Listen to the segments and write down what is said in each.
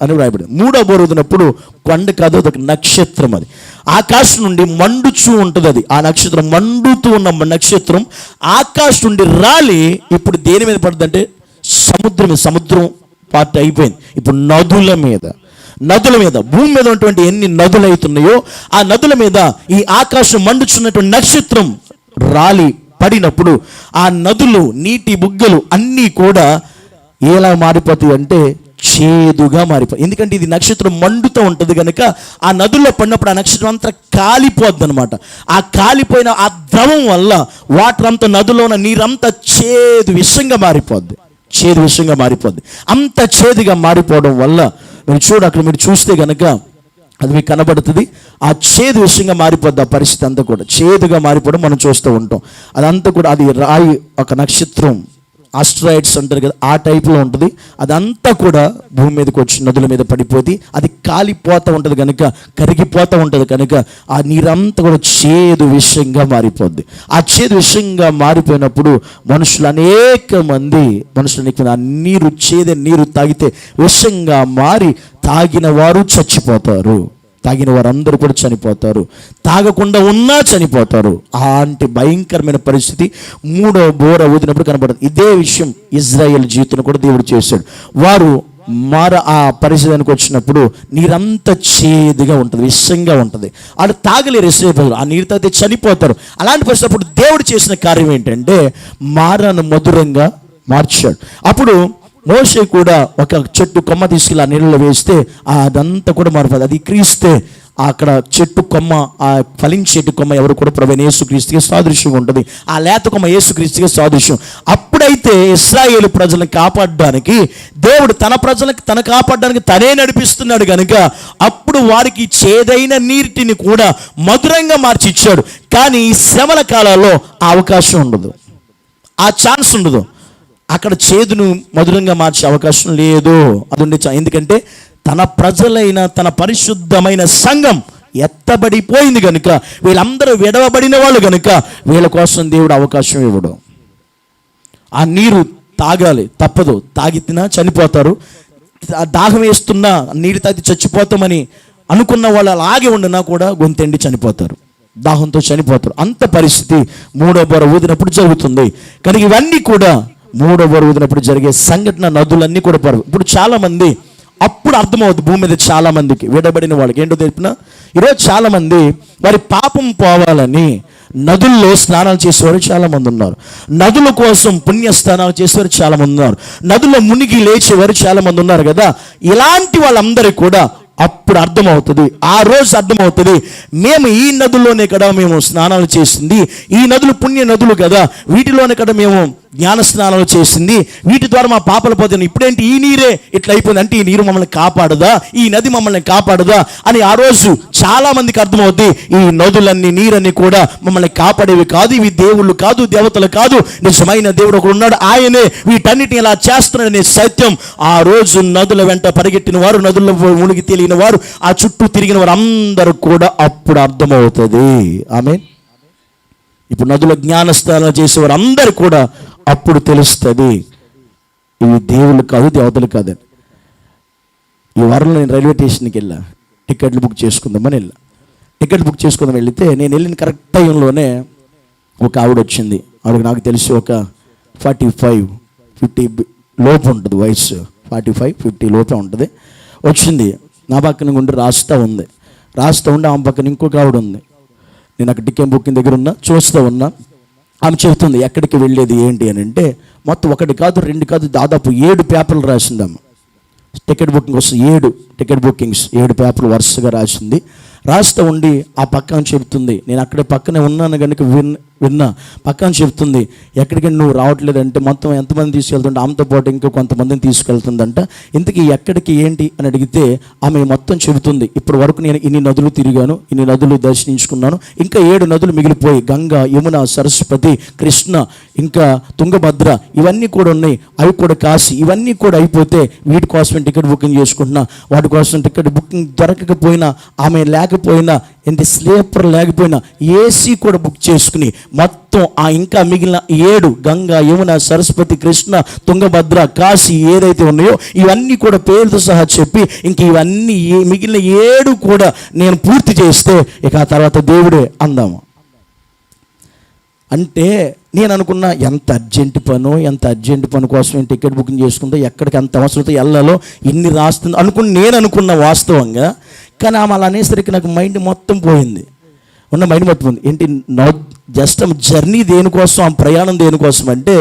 అని రాయబడి మూడో బోర కొండ కాదు ఒక నక్షత్రం అది. ఆకాశం నుండి మండుచూ ఉంటుంది అది. ఆ నక్షత్రం మండుతూ ఉన్న నక్షత్రం ఆకాశం నుండి రాలి ఇప్పుడు దేని మీద పడుతుందంటే సముద్రం సముద్రం పార్ట్ అయిపోయింది. ఇప్పుడు నదుల మీద. నదుల మీద. భూమి మీద ఉన్నటువంటి ఎన్ని నదులు అవుతున్నాయో ఆ నదుల మీద ఈ ఆకాశం మండుచున్నటువంటి నక్షత్రం రాలి పడినప్పుడు ఆ నదులు నీటి బుగ్గలు అన్నీ కూడా ఎలా మారిపోతాయి అంటే చేదుగా మారిపోయి ఎందుకంటే ఇది నక్షత్రం మండుతూ ఉంటుంది కనుక ఆ నదుల్లో పడినప్పుడు ఆ నక్షత్రం అంతా కాలిపోద్ది అనమాట ఆ కాలిపోయిన ఆ ద్రవం వల్ల వాటర్ అంతా నదిలో ఉన్న నీరంతా చేదు విషంగా మారిపోద్ది. చేదు విషంగా మారిపోద్ది. అంత చేదుగా మారిపోవడం వల్ల మీరు చూడు అక్కడ మీరు చూస్తే కనుక అది మీకు కనబడుతుంది. ఆ చేదు విషయంగా మారిపోద్ది ఆ పరిస్థితి అంతా కూడా. చేదుగా మారిపోవడం మనం చూస్తూ ఉంటాం. అదంతా కూడా అది రాయి ఒక నక్షత్రం. ఆస్ట్రాయిడ్స్ అంటారు కదా ఆ టైప్లో ఉంటుంది. అదంతా కూడా భూమి మీదకి వచ్చి నదుల మీద పడిపోతే అది కాలిపోతూ ఉంటుంది కనుక కరిగిపోతూ ఉంటుంది కనుక ఆ నీరంతా కూడా చేదు విషయంగా మారిపోద్ది. ఆ చేదు విషయంగా మారిపోయినప్పుడు మనుషులు అనేక మంది మనుషులు అనేక ఆ నీరు చేదే నీరు తాగితే విషంగా మారి తాగిన వారు చచ్చిపోతారు. తాగిన వారందరూ కూడా చనిపోతారు. తాగకుండా ఉన్నా చనిపోతారు. అలాంటి భయంకరమైన పరిస్థితి మూడో బోర ఊదినప్పుడు కనబడుతుంది. ఇదే విషయం ఇజ్రాయెల్ జీవితంలో కూడా దేవుడు చేశాడు. వారు మార ఆ పరిస్థితికి వచ్చినప్పుడు నీరంతా చేదుగా ఉంటుంది విషంగా ఉంటుంది. వాళ్ళు తాగలేరు ఇస్రాయల్ ఆ నీరు తాగితే చనిపోతారు. అలాంటి పరిస్థితి దేవుడు చేసిన కార్యం ఏంటంటే మారను మధురంగా మార్చాడు. అప్పుడు మోషే కూడా ఒక చెట్టు కొమ్మ తీసుకెళ్ళి ఆ నీళ్ళలో వేస్తే అదంతా కూడా మారిపోతుంది అది క్రీస్తే అక్కడ చెట్టు కొమ్మ ఆ ఫలించేటి కొమ్మ ఎవరు కూడా ప్రవీణ యేసుక్రీస్తుకి సాదృశ్యం ఉంటుంది. ఆ లేత కొమ్మ యేసుక్రీస్తుకి సాదృశ్యం. అప్పుడైతే ఇస్రాయేల్ ప్రజలను కాపాడడానికి దేవుడు తన ప్రజలకు తన కాపాడడానికి తనే నడిపిస్తున్నాడు కనుక అప్పుడు వారికి చేదైన నీటిని కూడా మధురంగా మార్చి ఇచ్చాడు కానీ ఈ శ్రమల కాలాల్లో ఆ అవకాశం ఉండదు. ఆ ఛాన్స్ ఉండదు. అక్కడ చేదును మధురంగా మార్చే అవకాశం లేదు. అది ఉండే ఎందుకంటే తన ప్రజలైన తన పరిశుద్ధమైన సంఘం ఎత్తబడిపోయింది కనుక వీళ్ళందరూ విడవబడిన వాళ్ళు కనుక వీళ్ళ కోసం దేవుడు అవకాశం ఇవ్వడు. ఆ నీరు తాగాలి తప్పదు. తాగితినా చనిపోతారు. దాహం వేస్తున్నా నీరు తాగి చచ్చిపోతామని అనుకున్న వాళ్ళు అలాగే ఉండినా కూడా గొంతెండి చనిపోతారు. దాహంతో చనిపోతారు. అంత పరిస్థితి మూడో బొర ఊదినప్పుడు జరుగుతుంది. కనుక ఇవన్నీ కూడా మూడో బొర జరిగే సంఘటన నదులన్నీ కూడా పడవు. ఇప్పుడు చాలామంది అప్పుడు అర్థమవుతుంది భూమి మీద చాలామందికి విడబడిన వాళ్ళకి. ఏంటో తెలిపిన? ఈరోజు చాలామంది వారి పాపం పోవాలని నదుల్లో స్నానాలు చేసేవారు చాలామంది ఉన్నారు. నదుల కోసం పుణ్య స్నానాలు చేసేవారు చాలామంది ఉన్నారు. నదుల్లో మునిగి లేచేవారు చాలామంది ఉన్నారు కదా? ఇలాంటి వాళ్ళందరికీ కూడా అప్పుడు అర్థమవుతుంది ఆ రోజు అర్థమవుతుంది మేము ఈ నదుల్లోనే కదా మేము స్నానాలు చేసింది ఈ నదులు పుణ్య నదులు కదా వీటిలోనే కదా మేము జ్ఞాన స్నానాలు చేసింది. వీటి ద్వారా మా పాపలు పోతుంది ఇప్పుడేంటి ఈ నీరే ఇట్లా అయిపోయింది అంటే ఈ నీరు మమ్మల్ని కాపాడదా? ఈ నది మమ్మల్ని కాపాడదా? అని ఆ రోజు చాలా మందికి అర్థమవుద్ది. ఈ నదులన్నీ నీరన్నీ కూడా మమ్మల్ని కాపాడేవి కాదు. ఇవి దేవుళ్ళు కాదు దేవతలు కాదు. నిజమైన దేవుడు ఒకడు ఉన్నాడు. ఆయనే వీటన్నిటిని ఇలా చేస్తున్నాడనే సత్యం. ఆ రోజు నదుల వెంట పరిగెట్టిన వారు నదుల్లో మునిగి తెలియని వారు ఆ చుట్టూ తిరిగిన వారు అందరూ కూడా అప్పుడు అర్థమవుతుంది. ఆమె ఇప్పుడు నదుల జ్ఞానస్నానం చేసేవారు అందరు కూడా అప్పుడు తెలుస్తుంది. ఇవి దేవుళ్ళు కాదు దేవతలు కాదని ఈ వారంలో నేను రైల్వే స్టేషన్కి వెళ్ళా. టికెట్లు బుక్ చేసుకుందామని వెళ్ళా. టికెట్ బుక్ చేసుకుందాం వెళితే నేను వెళ్ళిన కరెక్ట్ టైంలోనే ఒక ఆవిడ వచ్చింది. ఆవిడకి నాకు తెలిసి ఒక ఫార్టీ ఫైవ్ ఫిఫ్టీ లోపు ఉంటుంది వయసు ఫార్టీ ఫైవ్ ఫిఫ్టీ లోపే ఉంటుంది. వచ్చింది. నా పక్కన ఉండి రాస్తా ఉంది. రాస్తూ ఉండి ఆమె పక్కన ఇంకొక ఆవిడ ఉంది. నేను అక్కడ టికెట్ బుకింగ్ దగ్గర ఉన్నా చూస్తూ ఉన్నా. ఆమె చెబుతుంది ఎక్కడికి వెళ్ళేది ఏంటి? అని అంటే మొత్తం ఒకటి కాదు రెండు కాదు దాదాపు ఏడు పేపర్లు రాసింది ఆమె టికెట్ బుకింగ్ వస్తుంది ఏడు టికెట్ బుకింగ్స్ ఏడు పేపర్లు వరుసగా రాసింది. రాస్తూ ఉండి ఆ పక్కన చెబుతుంది నేను అక్కడే పక్కనే ఉన్నాను కనుక విన్ విన్నా. పక్కన చెప్తుంది ఎక్కడికి నువ్వు రావట్లేదంటే మొత్తం ఎంతమంది తీసుకెళ్తుంటే ఆమెతో పాటు ఇంకో కొంతమందిని తీసుకెళ్తుందంట. ఇంతకీ ఎక్కడికి ఏంటి? అని అడిగితే ఆమె మొత్తం చెబుతుంది ఇప్పటి వరకు నేను ఇన్ని నదులు తిరిగాను ఇన్ని నదులు దర్శించుకున్నాను. ఇంకా ఏడు నదులు మిగిలిపోయి గంగా యమున సరస్వతి కృష్ణ ఇంకా తుంగభద్ర ఇవన్నీ కూడా ఉన్నాయి. అవి కూడా కాశీ ఇవన్నీ కూడా అయిపోతే వీటి కోసం టికెట్ బుకింగ్ చేసుకుంటున్నా. వాటి కోసం టికెట్ బుకింగ్ దొరకకపోయినా ఆమె లేకపోయినా ఏంటి స్లీపర్ లేకపోయినా ఏసీ కూడా బుక్ చేసుకుని మొత్తం ఆ ఇంకా మిగిలిన ఏడు గంగా యమున సరస్వతి కృష్ణ తుంగభద్ర కాశీ ఏదైతే ఉన్నాయో ఇవన్నీ కూడా పేరుతో సహా చెప్పి ఇంక ఇవన్నీ ఏ- మిగిలిన ఏడు కూడా నేను పూర్తి చేస్తే ఇక ఆ తర్వాత దేవుడే అందాము. అంటే నేను అనుకున్న ఎంత అర్జెంట్ పను ఎంత అర్జెంట్ పని కోసం నేను టికెట్ బుకింగ్ చేసుకుందో ఎక్కడికి ఎంత అవసరంతో వెళ్ళాలో ఇన్ని రాస్తుంది అనుకుని నేను అనుకున్న వాస్తవంగా కానీ ఆమె అలా అనేసరికి నాకు మైండ్ మొత్తం పోయింది. ఉన్న మైండ్ మొత్తం పోయింది. ఏంటి నో జస్ట్ జర్నీ దేనికోసం ఆ ప్రయాణం దేనికోసం అంటే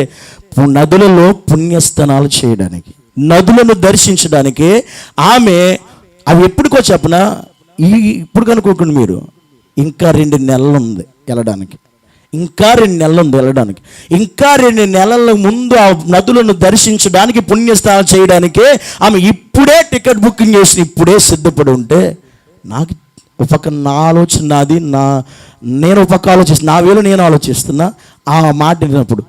నదులలో పుణ్యస్థానాలు చేయడానికి నదులను దర్శించడానికి ఆమె అవి ఎప్పటికో చెప్పన ఈ ఇప్పుడు కనుక్కోకండి మీరు ఇంకా రెండు నెలలు ఉంది వెళ్ళడానికి. ఇంకా రెండు నెలలు ఉంది వెళ్ళడానికి. ఇంకా రెండు నెలల ముందు ఆ నదులను దర్శించడానికి పుణ్యస్థానం చేయడానికే ఆమె ఇప్పుడే టికెట్ బుకింగ్ చేసి ఇప్పుడే సిద్ధపడి ఉంటే నాకు ఒక పక్క నా ఆలోచన నాది నా నేను ఒక పక్క ఆలోచిస్తున్నా నా వేలు నేను ఆలోచిస్తున్నా ఆ మాట వినప్పుడు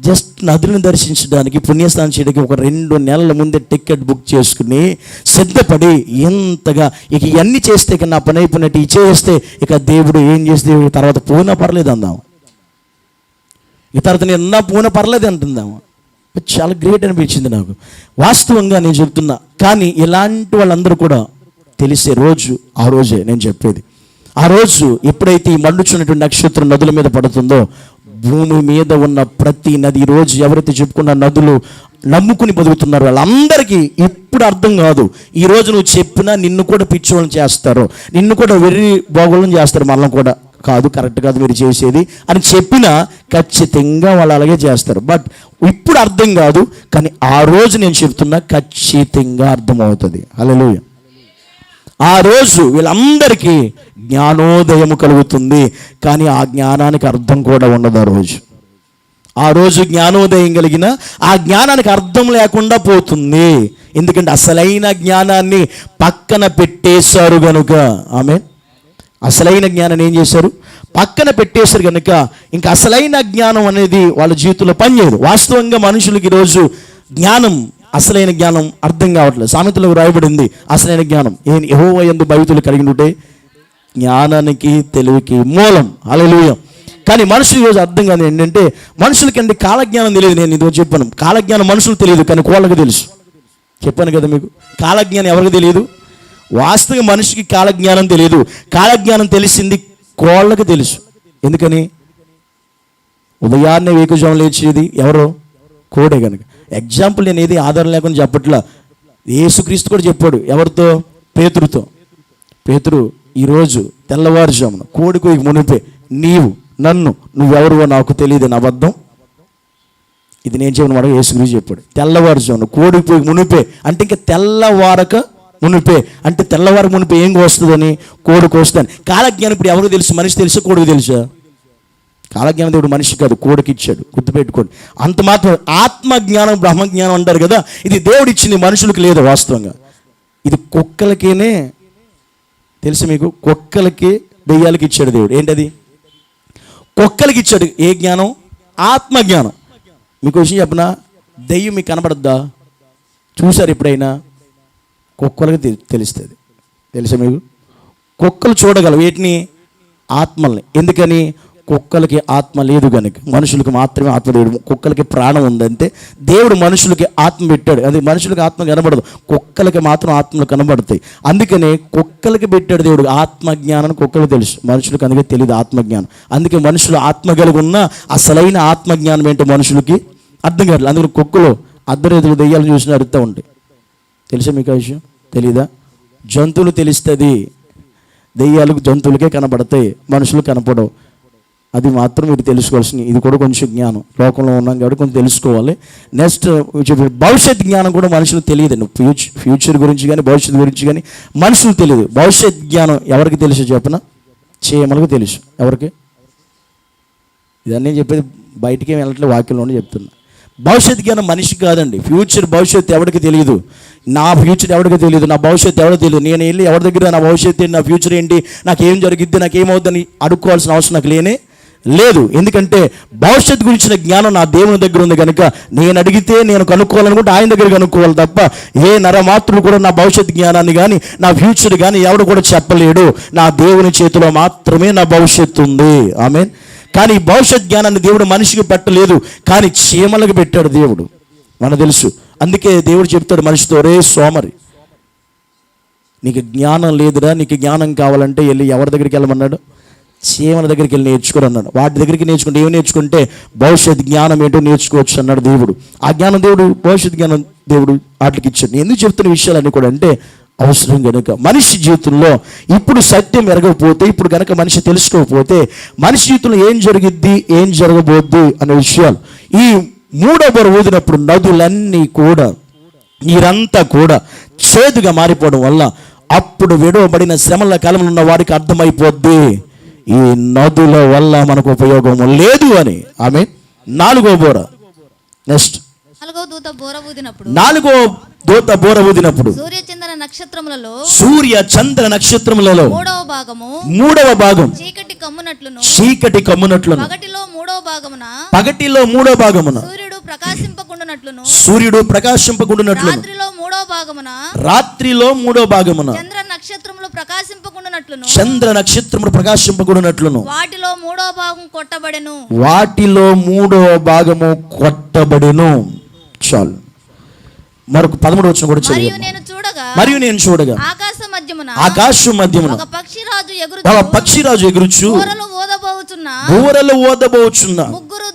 జస్ట్ నదులను దర్శించడానికి పుణ్యస్నానం చేయడానికి ఒక రెండు నెలల ముందే టికెట్ బుక్ చేసుకుని సిద్ధపడి ఎంతగా ఇక ఇవన్నీ చేస్తే ఇక నా పని అయిపోయినట్టు ఇవి చేస్తే ఇక దేవుడు ఏం చేస్తే తర్వాత పోయినా పర్లేదు అందాం ఈ తర్వాత నేను నా పోయినా పర్లేదు అంటుందాము. చాలా గ్రేట్ అనిపించింది నాకు. వాస్తవంగా నేను చెప్తున్నా కానీ ఇలాంటి వాళ్ళందరూ కూడా తెలిసే రోజు ఆ రోజే నేను చెప్పేది. ఆ రోజు ఎప్పుడైతే ఈ మండుచున్నటువంటి నక్షత్రం నదుల మీద పడుతుందో భూమి మీద ఉన్న ప్రతి నది రోజు ఎవరైతే చెప్పుకున్న నదులు నమ్ముకుని బతుకుతున్నారు వాళ్ళందరికీ ఇప్పుడు అర్థం కాదు ఈ రోజు నువ్వు చెప్పినా నిన్ను కూడా పిచ్చోళ్ళని చేస్తారు నిన్ను కూడా వెర్రి బాగోళ్ళని చేస్తారు మనల్ని కూడా కాదు కరెక్ట్ కాదు మీరు చేసేది అని చెప్పినా ఖచ్చితంగా వాళ్ళు అలాగే చేస్తారు. బట్ ఇప్పుడు అర్థం కాదు కానీ ఆ రోజు నేను చెప్తున్నా ఖచ్చితంగా అర్థమవుతుంది. హల్లెలూయా. ఆ రోజు వీళ్ళందరికీ జ్ఞానోదయము కలుగుతుంది. కానీ ఆ జ్ఞానానికి అర్థం కూడా ఉండదు ఆ రోజు. ఆ రోజు జ్ఞానోదయం కలిగిన ఆ జ్ఞానానికి అర్థం లేకుండా పోతుంది. ఎందుకంటే అసలైన జ్ఞానాన్ని పక్కన పెట్టేశారు గనుక ఆమె అసలైన జ్ఞానాన్ని ఏం చేశారు? పక్కన పెట్టేశారు కనుక ఇంకా అసలైన జ్ఞానం అనేది వాళ్ళ జీవితంలో పనిచేయదు. వాస్తవంగా మనుషులకి ఈరోజు జ్ఞానం అసలైన జ్ఞానం అర్థం కావట్లేదు. సామెతలో రాయబడింది అసలైన జ్ఞానం. ఏ యహో ఎందు భవితులు కలిగి ఉంటే జ్ఞానానికి తెలివికి మూలం. అలలుయ కానీ మనుషులు ఈరోజు అర్థం కాదు ఏంటంటే మనుషులకి అంటే కాలజ్ఞానం తెలియదు. నేను ఇదో చెప్పాను. కాలజ్ఞానం మనుషులు తెలియదు కానీ కోళ్ళకి తెలుసు. చెప్పాను కదా మీకు? కాలజ్ఞానం ఎవరికి తెలియదు? వాస్తవ మనిషికి కాలజ్ఞానం తెలియదు. కాలజ్ఞానం తెలిసింది కోళ్ళకి తెలుసు. ఎందుకని? ఉదయాన్నే వేకుజం లేచేది ఎవరో? కోడే కనుక ఎగ్జాంపుల్ నేను ఏది ఆధారం లేకుండా చెప్పట్లా. యేసుక్రీస్తు కూడా చెప్పాడు. ఎవరితో? పేతురుతో. పేతురు ఈరోజు తెల్లవారుజామున కోడికి మునిపే నీవు నన్ను నువ్వెవరువో నాకు తెలియదు నా అబద్ధం? ఇది నేను చెప్పిన మాట యేసుక్రీస్తు చెప్పాడు. తెల్లవారుజామున కోడికి పోయి మునిపే అంటే ఇంకా తెల్లవారక మునిపే అంటే తెల్లవారు మునిపే ఏం కోస్తుందని కోడి కోస్తుందని కాలజ్ఞానం ఇప్పుడు ఎవరికి తెలుసు? మనిషి తెలుసు? కోడికి తెలుసా? కాలజ్ఞానం దేవుడు మనిషి కాదు కోడికి ఇచ్చాడు గుర్తుపెట్టుకోండి. అంత మాత్రం ఆత్మజ్ఞానం బ్రహ్మజ్ఞానం అంటారు కదా ఇది దేవుడు ఇచ్చింది మనుషులకు లేదు వాస్తవంగా. ఇది కుక్కలకేనే తెలుసు మీకు? కుక్కలకి దెయ్యాలకి ఇచ్చాడు దేవుడు. ఏంటది? కుక్కలకి ఇచ్చాడు ఏ జ్ఞానం? ఆత్మజ్ఞానం. మీకు విషయం చెప్పనా? దెయ్యం మీకు కనబడద్దా? చూసారు ఎప్పుడైనా? కుక్కలకి తెలుస్తుంది. తెలుసా మీకు? కుక్కలు చూడగలవు. వీటిని ఆత్మల్ని. ఎందుకని? కుక్కలకి ఆత్మ లేదు కనుక మనుషులకు మాత్రమే ఆత్మ లేదు. కుక్కలకి ప్రాణం ఉందంటే దేవుడు మనుషులకి ఆత్మ పెట్టాడు. అది మనుషులకి ఆత్మ కనబడదు. కుక్కలకి మాత్రం ఆత్మలు కనబడతాయి. అందుకనే కుక్కలకి పెట్టాడు దేవుడు ఆత్మ కుక్కలు తెలుసు. మనుషులకు అందుకే తెలియదు ఆత్మజ్ఞానం. అందుకే మనుషులు ఆత్మ కలిగి ఉన్న అసలైన ఆత్మజ్ఞానం ఏంటో మనుషులకి అర్థం కావట్లేదు. అందుకని కుక్కలు అర్ధరేతులు దెయ్యాలు చూసిన అడుగుతూ ఉంటాయి. తెలుసా మీకు ఆ విషయం? తెలీదా? జంతువులు తెలుస్తుంది. దెయ్యాలకు జంతువులకే కనబడతాయి. మనుషులు కనపడవు. అది మాత్రం మీరు తెలుసుకోవాల్సింది. ఇది కూడా కొంచెం జ్ఞానం. లోకంలో ఉన్నాం కాబట్టి కొంచెం తెలుసుకోవాలి. నెక్స్ట్ భవిష్యత్ జ్ఞానం కూడా మనుషులకు తెలియదండి. ఫ్యూచర్ ఫ్యూచర్ గురించి కానీ భవిష్యత్తు గురించి కానీ మనుషులు తెలియదు. భవిష్యత్ జ్ఞానం ఎవరికి తెలుసు చెప్పిన? చేయమలకు తెలుసు. ఎవరికి? ఇదన్నీ చెప్పేది బయటికి వెళ్ళట్లే వెళ్ళట్లేదు వాక్యంలోనే చెప్తున్నా. భవిష్యత్ జ్ఞానం మనిషికి కాదండి. ఫ్యూచర్ భవిష్యత్తు ఎవరికి తెలియదు? నా ఫ్యూచర్ ఎవరికి తెలియదు? నా భవిష్యత్తు ఎవరికి తెలియదు? నేను వెళ్ళి ఎవరి దగ్గర నా భవిష్యత్తు ఏంటి? నా ఫ్యూచర్ ఏంటి? నాకు ఏం జరిగిద్ది? నాకేమవుద్దని అడుక్కోవాల్సిన అవసరం నాకు లేనే లేదు. ఎందుకంటే భవిష్యత్తు గురించిన జ్ఞానం నా దేవుని దగ్గర ఉంది కనుక నేను అడిగితే నేను కనుక్కోవాలనుకుంటే ఆయన దగ్గర కనుక్కోవాలి తప్ప ఏ నరమాత్రుడు కూడా నా భవిష్యత్ జ్ఞానాన్ని కానీ నా ఫ్యూచర్ కానీ ఎవడు కూడా చెప్పలేడు. నా దేవుని చేతిలో మాత్రమే నా భవిష్యత్తు ఉంది. ఆమె కానీ భవిష్యత్ జ్ఞానాన్ని దేవుడు మనిషికి పెట్టలేదు. కానీ చీమలకు పెట్టాడు దేవుడు. మనకు తెలుసు. అందుకే దేవుడు చెప్తాడు మనిషితో రే సోమరి నీకు జ్ఞానం లేదురా నీకు జ్ఞానం కావాలంటే వెళ్ళి ఎవరి దగ్గరికి వెళ్ళమన్నాడు? చీమల దగ్గరికి వెళ్ళి నేర్చుకోరు అన్నాడు. వాటి దగ్గరికి నేర్చుకుంటే ఏమి నేర్చుకుంటే భవిష్యత్ జ్ఞానం ఏంటో నేర్చుకోవచ్చు అన్నాడు దేవుడు. ఆ జ్ఞానం దేవుడు భవిష్యత్ జ్ఞానం దేవుడు వాటికి ఇచ్చాడు. నేను ఎందుకు చెప్తున్న విషయాలన్నీ కూడా అంటే అవసరం కనుక మనిషి జీవితంలో ఇప్పుడు సత్యం ఎరగకపోతే ఇప్పుడు కనుక మనిషి తెలుసుకోకపోతే మనిషి జీవితంలో ఏం జరిగిద్ది ఏం జరగబోద్ది అనే విషయాలు. ఈ మూడో బొర ఊదినప్పుడు నదులన్నీ కూడా నీరంతా కూడా చేదుగా మారిపోవడం వల్ల అప్పుడు విడవబడిన శ్రమల కాలంలో ఉన్న వారికి అర్థమైపోద్ది. ఈ నదుల వల్ల మనకు ఉపయోగం లేదు అని. ఆమె నాలుగో బోర. నెక్స్ట్ నాలుగో దూత బోర ఊదినప్పుడు నాలుగో దూత బోర ఊదినప్పుడు సూర్య చంద్ర నక్షత్రములలో సూర్య చంద్ర నక్షత్రములలో మూడవ భాగము మూడవ భాగం చీకటి కమ్మునట్లును. చీకటి కమ్మునట్లును. పగటిలో మూడవ భాగమున పగటిలో మూడో భాగమున సూర్యుడు ప్రకాశింపకుండునట్లును. సూర్యుడు ప్రకాశింపకుండునట్లును. రాత్రిలో మూడవ భాగమున రాత్రిలో మూడో భాగమున చంద్ర నక్షత్రములు ప్రకాశింపకుండునట్లును చంద్ర నక్షత్రములు ప్రకాశింపకుండునట్లును వాటిలో మూడవ భాగం కొట్టబడెను. వాటిలో మూడో భాగము కొట్టబడెను. చాలు. మరొక పదమూడు వచ్చిన కూడా చదివాను నేను చూడగా మరియు నేను చూడగా ఆకాశ మధ్యమున ఆకాశం మధ్యమున ఒక పక్షిరాజు ఒక ఎగురుచు పక్షిరాజు ఎగురుచు బోరలు ఓదబోచున్న బూరలు ఓదబోచున్న ముగ్గురు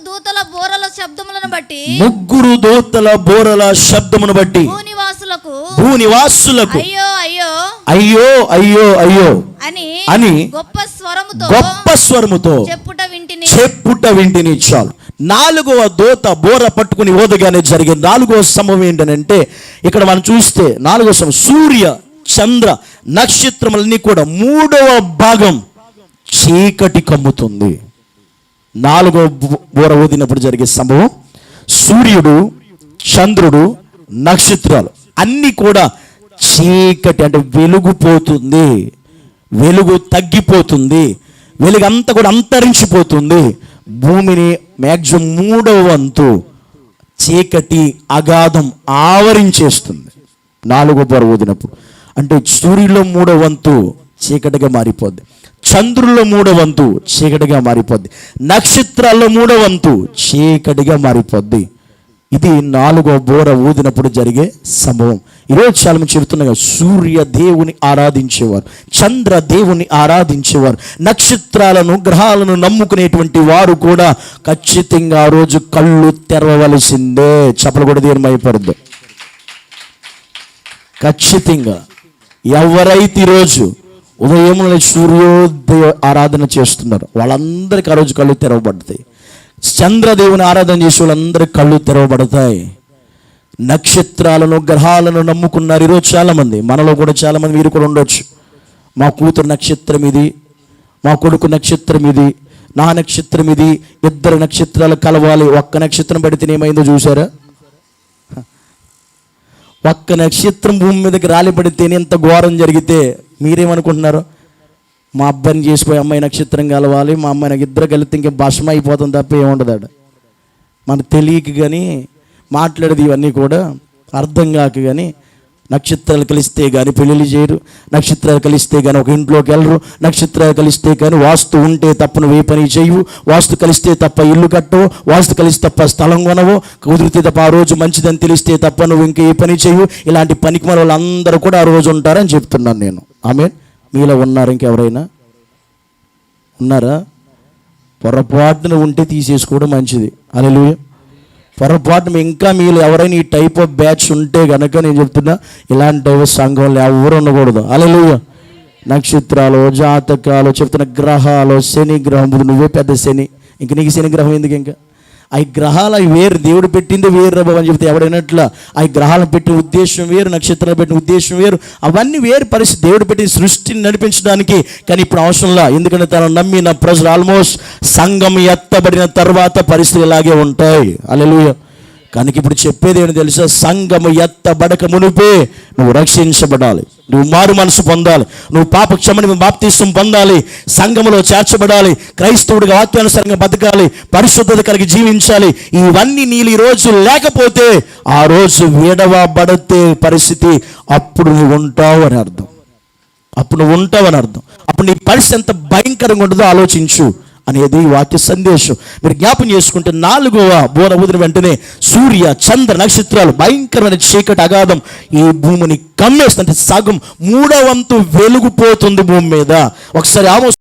శబ్దములను బట్టి ముగ్గురు దోతల బోరల శబ్దమును బట్టి భూనివాసులకు భూనివాసులకు అయ్యో అయ్యో అయ్యో అయ్యో అయ్యో అని అని గొప్ప స్వరముతో గొప్ప స్వరముతో చెప్పుట వింటిని. చెప్పుట వింటిని చాలు. నాలుగవ దోత బోర పట్టుకుని ఓదగానే జరిగే నాలుగవ సంభవం ఏంటనంటే ఇక్కడ మనం చూస్తే నాలుగవ సంభవం సూర్య చంద్ర నక్షత్రములన్నీ కూడా మూడవ భాగం చీకటి కమ్ముతుంది. నాలుగవ బో- బోర ఊదినప్పుడు జరిగే సంభవం. సూర్యుడు చంద్రుడు నక్షత్రాలు అన్నీ కూడా చీకటి అంటే వెలుగుపోతుంది. వెలుగు తగ్గిపోతుంది. వెలుగు అంతా కూడా అంతరించిపోతుంది. భూమిని మ్యాక్సిమం మూడవ వంతు చీకటి అగాధం ఆవరించేస్తుంది. నాలుగో పొర ఊదినప్పుడు. అంటే సూర్యులో మూడో వంతు చీకటిగా మారిపోద్ది. చంద్రుల్లో మూడో వంతు చీకటిగా మారిపోద్ది. నక్షత్రాల్లో మూడో వంతు చీకటిగా మారిపోద్ది. ఇది నాలుగో బోర ఊదినప్పుడు జరిగే సంభవం. ఈరోజు చాలా మంది చెబుతున్నాగా సూర్య దేవుని ఆరాధించేవారు చంద్ర దేవుని ఆరాధించేవారు నక్షత్రాలను గ్రహాలను నమ్ముకునేటువంటి వారు కూడా ఖచ్చితంగా ఆ రోజు కళ్ళు తెరవవలసిందే. చెప్పలు కూడా దేవుని భయపడద్దు ఖచ్చితంగా. ఎవరైతే ఈరోజు ఉదయంలో సూర్యోదయ ఆరాధన చేస్తున్నారు. వాళ్ళందరికీ ఆ రోజు కళ్ళు తెరవబడతాయి. చంద్రదేవుని ఆరాధన చేసే వాళ్ళందరికీ కళ్ళు తెరవబడతాయి. నక్షత్రాలను గ్రహాలను నమ్ముకున్నారు ఈరోజు చాలామంది. మనలో కూడా చాలామంది మీరు కూడా ఉండొచ్చు. మా కూతురు నక్షత్రం ఇది మా కొడుకు నక్షత్రం ఇది నా నక్షత్రం ఇది ఇద్దరు నక్షత్రాలు కలవాలి. ఒక్క నక్షత్రం పడితే ఏమైందో చూసారా ఒక్క నక్షత్రం భూమి మీదకి రాలి పడితేనే ఘోరం జరిగితే మీరేమనుకుంటున్నారు? మా అబ్బాయిని చేసిపోయి అమ్మాయి నక్షత్రం కలవాలి మా అమ్మాయి నాకు ఇద్దరు కలిస్తే ఇంకా భస్మ అయిపోతుంది తప్ప ఏముండదు మన తెలియక కానీ మాట్లాడేది ఇవన్నీ కూడా అర్థం కాక కానీ నక్షత్రాలు కలిస్తే కానీ పెళ్ళిళ్ళు చేయరు నక్షత్రాలు కలిస్తే కానీ ఒక ఇంట్లోకి వెళ్ళరు నక్షత్రాలు కలిస్తే కానీ వాస్తు ఉంటే తప్ప నువ్వు ఏ పని చేయవు వాస్తు కలిస్తే తప్ప ఇల్లు కట్టవు వాస్తు కలిస్తే తప్ప స్థలం కొనవు కుదిరితే తప్ప ఆ రోజు మంచిదని తెలిస్తే తప్ప నువ్వు ఇంకా ఏ పని చేయవు. ఇలాంటి పనికి మన వాళ్ళందరూ కూడా ఆ రోజు ఉంటారని చెప్తున్నాను నేను. ఆమె మీలో ఉన్నారు ఇంకెవరైనా? ఉన్నారా? పొరపాటున ఉంటే తీసేసుకోవడం మంచిది. అలెలుయ పొరపాటున ఇంకా మీరు ఎవరైనా ఈ టైప్ ఆఫ్ బ్యాచ్ ఉంటే కనుక నేను చెప్తున్నా ఇలాంటి సంఘంలో ఎవరు ఉండకూడదు. అలెలుయ నక్షత్రాలు జాతకాలు చెప్తున్న గ్రహాలు శని గ్రహం నువ్వే పెద్ద శని. ఇంక నీకు శని గ్రహం ఎందుకు ఇంకా? ఆ గ్రహాలు అవి వేరు దేవుడు పెట్టింది వేరు రబ్బ అని చెప్తే ఎవడైనట్లా ఆ గ్రహాలను పెట్టిన ఉద్దేశం వేరు నక్షత్రాలు పెట్టిన ఉద్దేశం వేరు. అవన్నీ వేరు పరిస్థితి. దేవుడు పెట్టిన సృష్టిని నడిపించడానికి కానీ ఇప్పుడు అవసరంలా ఎందుకంటే తను నమ్మిన ప్రజలు ఆల్మోస్ట్ సంఘం ఎత్తబడిన తర్వాత పరిస్థితులు ఇలాగే ఉంటాయి. అలెలుయ కనుక ఇప్పుడు చెప్పేది ఏంటి తెలుసా? సంఘము ఎత్తబడక మునిపే నువ్వు రక్షించబడాలి. నువ్వు మారు మనసు పొందాలి. నువ్వు పాప క్షమని బాప్తీసం పొందాలి. సంఘములో చేర్చబడాలి. క్రైస్తవుడిగా వాక్యానుసారంగా బతకాలి. పరిశుద్ధత కలిగి జీవించాలి. ఇవన్నీ నీళ్ళు ఈ రోజు లేకపోతే ఆ రోజు విడవబడితే పరిస్థితి అప్పుడు నువ్వు ఉంటావు అని అర్థం. అప్పుడు నువ్వు ఉంటావని అర్థం. అప్పుడు నీ పరిస్థితి ఎంత భయంకరంగా ఉంటుందో ఆలోచించు. అనేది వాక్య సందేశం. మీరు జ్ఞాపం చేసుకుంటే నాలుగవ బోర ఊదిన వెంటనే సూర్య చంద్ర నక్షత్రాలు భయంకరమైన చీకటి అగాధం ఈ భూమిని కమ్మేస్తుంటే సగం మూడవంతు వెలుగుపోతుంది భూమి మీద. ఒకసారి ఆమోస్